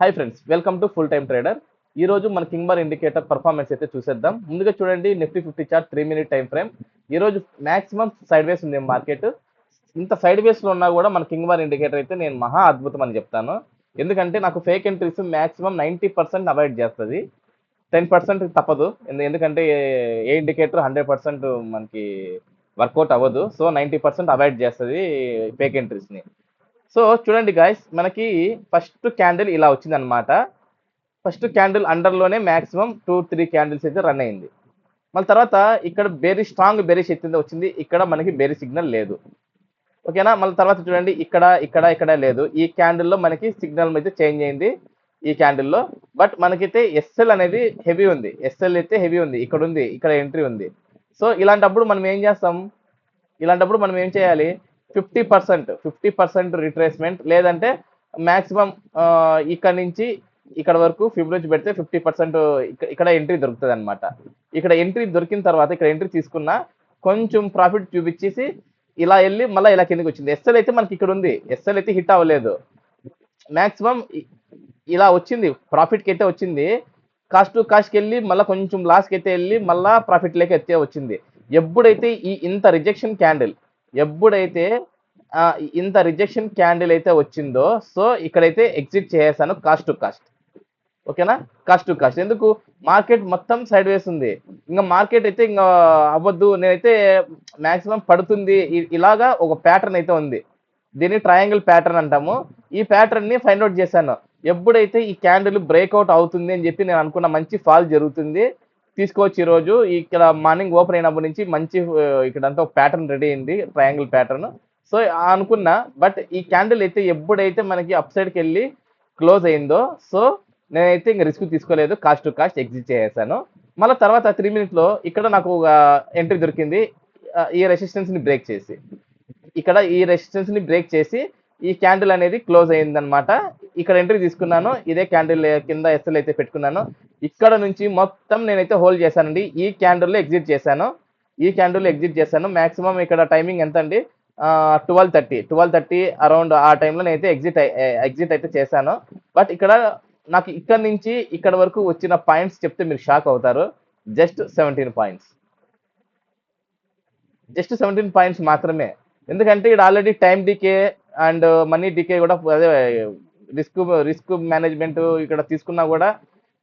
Hi friends welcome to full time trader ఈ రోజు మన కింగ్ బార్ ఇండికేటర్ పర్ఫార్మెన్స్ అయితే చూసేద్దాం. ముందుగా చూడండి Nifty fifty chart three minute time frame ఈ రోజు మాక్సిమం సైడ్ వేస్ ఉంది మార్కెట్ ఇంత సైడ్ వేస్లో ఉన్నా కూడా మన కింగ్ బార్ ఇండికేటర్ అయితే నేను మహా అద్భుతం అని చెప్తాను. ఎందుకంటే నాకు fake entries maximum ninety percent avoid చేస్తుంది. టెన్ పర్సెంట్ తప్పదు. ఎందుకంటే ఏ- ఏ ఇండికేటర్ హండ్రెడ్ పర్సెంట్ మనకి వర్కౌట్ అవ్వదు. సో నైంటీ పర్సెంట్ అవాయిడ్ చేస్తుంది ఫేక్ ఎంట్రీస్ని సో చూడండి గాయస్ మనకి ఫస్ట్ క్యాండిల్ ఇలా వచ్చింది అనమాట ఫస్ట్ క్యాండిల్ అండర్లోనే మాక్సిమం టూ త్రీ క్యాండిల్స్ అయితే రన్ అయింది. మళ్ళీ తర్వాత ఇక్కడ బేరీ స్ట్రాంగ్ బేరీ శక్తి వచ్చింది. ఇక్కడ మనకి బేరీ సిగ్నల్ లేదు. ఓకేనా మళ్ళీ తర్వాత చూడండి ఇక్కడ ఇక్కడ ఇక్కడ లేదు. ఈ క్యాండిల్లో మనకి సిగ్నల్ అయితే చేంజ్ అయింది ఈ క్యాండిల్లో బట్ మనకైతే ఎస్ఎల్ అనేది హెవీ ఉంది. ఎస్ఎల్ అయితే హెవీ ఉంది. ఇక్కడ ఉంది. ఇక్కడ ఎంట్రీ ఉంది. సో ఇలాంటప్పుడు మనం ఏం చేస్తాం? ఇలాంటప్పుడు మనం ఏం చేయాలి? Fifty percent fifty percent retracement లేదంటే మాక్సిమం ఇక్కడ నుంచి ఇక్కడ వరకు ఫిబ్రవరి పెడితే ఫిఫ్టీ పర్సెంట్ ఇక్కడ ఎంట్రీ దొరుకుతుంది అనమాట ఇక్కడ ఎంట్రీ దొరికిన తర్వాత ఇక్కడ ఎంట్రీ తీసుకున్న కొంచెం ప్రాఫిట్ చూపించేసి ఇలా వెళ్ళి మళ్ళీ ఇలా కిందకి వచ్చింది. ఎస్ఎల్ అయితే మనకి ఇక్కడ ఉంది. ఎస్ఎల్ అయితే హిట్ అవ్వలేదు. మాక్సిమం ఇలా వచ్చింది. ప్రాఫిట్కి అయితే వచ్చింది. కాస్ట్ టు కాస్ట్కి వెళ్ళి మళ్ళీ కొంచెం లాస్కి అయితే వెళ్ళి మళ్ళీ ప్రాఫిట్లోకి అయితే వచ్చింది. ఎప్పుడైతే ఈ ఇంత రిజెక్షన్ క్యాండిల్ ఎప్పుడైతే ఇంత రిజెక్షన్ క్యాండిల్ అయితే వచ్చిందో సో ఇక్కడైతే ఎగ్జిట్ చేసేసాను కాస్ట్ టు కాస్ట్ ఓకేనా? కాస్ట్ టు కాస్ట్ ఎందుకు? మార్కెట్ మొత్తం సైడ్ వేస్ ఉంది. ఇంకా మార్కెట్ అయితే ఇంకా అవ్వద్దు. నేనైతే మాక్సిమం పడుతుంది. ఇలాగా ఒక ప్యాటర్న్ అయితే ఉంది. దీన్ని ట్రయాంగిల్ ప్యాటర్న్ అంటాము. ఈ ప్యాటర్న్ని ఫైండ్ అవుట్ చేశాను. ఎప్పుడైతే ఈ క్యాండిల్ బ్రేక్అవుట్ అవుతుంది అని చెప్పి నేను అనుకున్న మంచి ఫాల్ జరుగుతుంది. తీసుకోవచ్చు ఈ రోజు ఇక్కడ మార్నింగ్ ఓపెన్ అయినప్పటి నుంచి మంచి ఇక్కడ ఇక్కడంతా ఒక ప్యాటర్న్ రెడీ అయింది ట్రయాంగిల్ ప్యాటర్న్ సో అనుకున్నా బట్ ఈ క్యాండిల్ అయితే ఎప్పుడైతే మనకి అప్ సైడ్కి వెళ్ళి క్లోజ్ అయిందో సో నేనైతే ఇంక రిస్క్ తీసుకోలేదు కాస్ట్ టు కాస్ట్ ఎగ్జిట్ చేసేసాను. మళ్ళీ తర్వాత త్రీ మినిట్లో ఇక్కడ నాకు ఒక ఎంట్రీ దొరికింది ఈ రెసిస్టెన్స్ని బ్రేక్ చేసి. ఇక్కడ ఈ రెసిస్టెన్స్ని బ్రేక్ చేసి ఈ క్యాండిల్ అనేది క్లోజ్ అయిందనమాట ఇక్కడ ఎంట్రీ తీసుకున్నాను ఇదే క్యాండిల్ కింద ఎస్ఎల్ అయితే పెట్టుకున్నాను. ఇక్కడ నుంచి మొత్తం నేనైతే హోల్డ్ చేశానండి. ఈ క్యాండిల్లో ఎగ్జిట్ చేశాను. ఈ క్యాండిల్లో ఎగ్జిట్ చేశాను. మాక్సిమం ఇక్కడ టైమింగ్ ఎంత అండి twelve thirty. Twelve thirty around ఆ టైంలో నేనైతే ఎగ్జిట్ ఎగ్జిట్ అయితే చేశాను. బట్ ఇక్కడ నాకు ఇక్కడ నుంచి ఇక్కడ వరకు వచ్చిన పాయింట్స్ చెప్తే మీరు షాక్ అవుతారు. Just seventeen points. Just seventeen points మాత్రమే. ఎందుకంటే ఇక్కడ already time decay and money decay కూడా అదే రిస్క్ రిస్క్ మేనేజ్మెంట్ ఇక్కడ తీసుకున్నా కూడా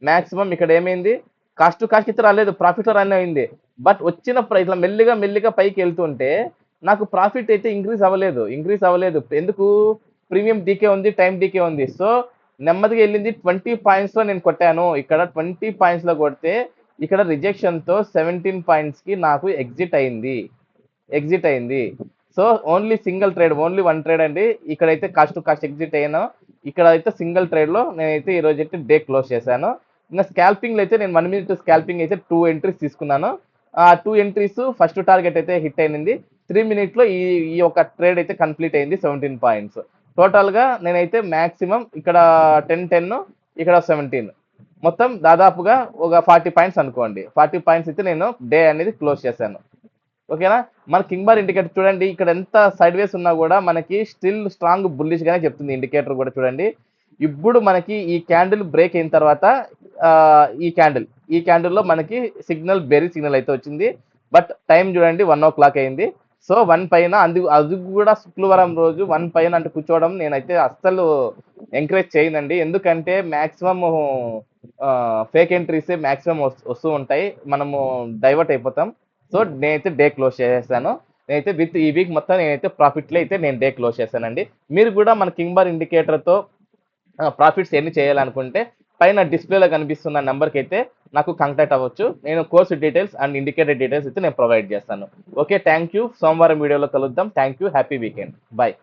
మాక్సిమం ఇక్కడ ఏమైంది? కాస్ట్ కాస్ట్ అయితే రాలేదు ప్రాఫిట్ రన్ అయింది. బట్ వచ్చిన ఇట్లా మెల్లిగా మెల్లిగా పైకి వెళ్తుంటే నాకు ప్రాఫిట్ అయితే ఇంక్రీజ్ అవ్వలేదు ఇంక్రీజ్ అవ్వలేదు. ఎందుకు? ప్రీమియం డీకే ఉంది టైం డీకే ఉంది. సో నెమ్మదిగా వెళ్ళింది ట్వంటీ పాయింట్స్లో నేను కొట్టాను. ఇక్కడ ట్వంటీ పాయింట్స్లో కొడితే ఇక్కడ రిజెక్షన్తో సెవెంటీన్ పాయింట్స్కి నాకు ఎగ్జిట్ అయింది. ఎగ్జిట్ అయింది. So only single trade only one trade అండి. ఇక్కడైతే కాస్ట్ టు కాస్ట్ ఎగ్జిట్ అయ్యాను ఇక్కడ అయితే సింగిల్ ట్రేడ్లో నేనైతే ఈరోజు అయితే డే క్లోజ్ చేశాను. ఇంకా స్కాల్పింగ్ అయితే నేను వన్ మినిట్ స్కాల్పింగ్ అయితే టూ ఎంట్రీస్ తీసుకున్నాను. ఆ టూ ఎంట్రీస్ ఫస్ట్ టార్గెట్ అయితే హిట్ అయింది త్రీ మినిట్లో ఈ ఈ ఒక ట్రేడ్ అయితే కంప్లీట్ అయింది సెవెంటీన్ పాయింట్స్ టోటల్గా నేనైతే మ్యాక్సిమం ఇక్కడ టెన్ టెన్ ఇక్కడ సెవెంటీన్ మొత్తం దాదాపుగా ఒక ఫార్టీ పాయింట్స్ అనుకోండి. ఫార్టీ పాయింట్స్ అయితే నేను డే అనేది క్లోజ్ చేశాను. ఓకేనా మన కింగ్ బార్ ఇండికేటర్ చూడండి. ఇక్కడ ఎంత సైడ్ వేస్ ఉన్నా కూడా మనకి స్టిల్ స్ట్రాంగ్ బుల్లిష్ గానే చెప్తుంది. ఇండికేటర్ కూడా చూడండి. ఇప్పుడు మనకి ఈ క్యాండిల్ బ్రేక్ అయిన తర్వాత ఈ క్యాండిల్ ఈ క్యాండిల్లో మనకి సిగ్నల్ బెరీ సిగ్నల్ అయితే వచ్చింది. బట్ టైం చూడండి వన్ ఓ క్లాక్ అయింది. సో వన్ పైన అందు అది కూడా శుక్రవారం రోజు వన్ పైన అంటే కూర్చోవడం నేనైతే అస్సలు ఎంకరేజ్ చేయనండి. ఎందుకంటే మ్యాక్సిమం ఫేక్ ఎంట్రీసే మ్యాక్సిమం వస్తూ ఉంటాయి. మనము డైవర్ట్ అయిపోతాం. సో నేనైతే డే క్లోజ్ చేసేసాను. నేనైతే విత్ ఈ వీక్ మొత్తం నేనైతే ప్రాఫిట్లో అయితే నేను డే క్లోజ్ చేశానండి. మీరు కూడా మన కింగ్ బార్ ఇండికేటర్తో ప్రాఫిట్స్ ఎన్ని చేయాలనుకుంటే పైన డిస్ప్లేలో కనిపిస్తున్న నెంబర్కి అయితే నాకు కాంటాక్ట్ అవ్వచ్చు. నేను course details and indicated details అయితే నేను ప్రొవైడ్ చేస్తాను. ఓకే థ్యాంక్ యూ సోమవారం వీడియోలో కలుద్దాం. Thank you happy weekend bye